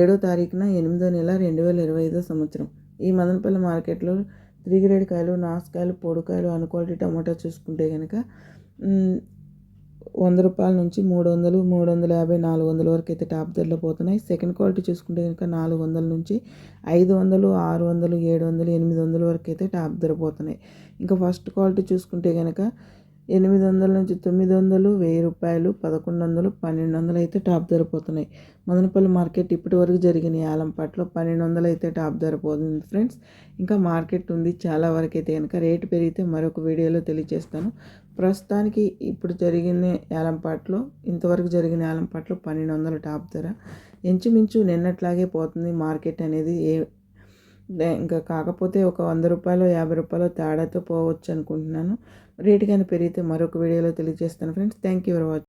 ఏడో తారీఖున ఎనిమిదో నెల రెండు వేల ఇరవై ఐదో సంవత్సరం. ఈ మదనపల్లి మార్కెట్లో త్రీ గ్రేడ్ కాయలు నాసుకాయలు పొడికాయలు అన్ క్వాలిటీ టమాటా చూసుకుంటే కనుక వంద రూపాయల నుంచి మూడు వందలు మూడు వందల యాభై నాలుగు వందల వరకు అయితే టాప్ ధరలో పోతున్నాయి. సెకండ్ క్వాలిటీ చూసుకుంటే కనుక నాలుగు వందల నుంచి ఐదు వందలు ఆరు వందలు ఏడు వందలు ఎనిమిది వందల వరకు అయితే టాప్ ధర పోతున్నాయి. ఇంకా ఫస్ట్ క్వాలిటీ చూసుకుంటే కనుక ఎనిమిది వందల నుంచి తొమ్మిది వందలు వెయ్యి రూపాయలు పదకొండు వందలు పన్నెండు వందలు అయితే టాప్ ధర పోతున్నాయి. మదనపల్లి మార్కెట్ ఇప్పటి వరకు జరిగిన యాలంపాట్లో పన్నెండు వందలు అయితే టాప్ ధర పోతుంది ఫ్రెండ్స్. ఇంకా మార్కెట్ ఉంది చాలా వరకు అయితే కనుక రేటు పెరిగితే మరొక వీడియోలో తెలియజేస్తాను. ప్రస్తుతానికి ఇప్పుడు జరిగిన యాలంపాట్లో ఇంతవరకు జరిగిన యాలంపాట్లో పన్నెండు వందల టాప్ ధర. ఇంచుమించు నిన్నట్లాగే పోతుంది మార్కెట్ అనేది. ఏ ఇంకా కాకపోతే ఒక వంద రూపాయలు యాభై రూపాయలు తేడాతో పోవచ్చు అనుకుంటున్నాను. రేటు కానీ పెరిగితే మరొక వీడియోలో తెలియజేస్తాను. Friends thank you for watching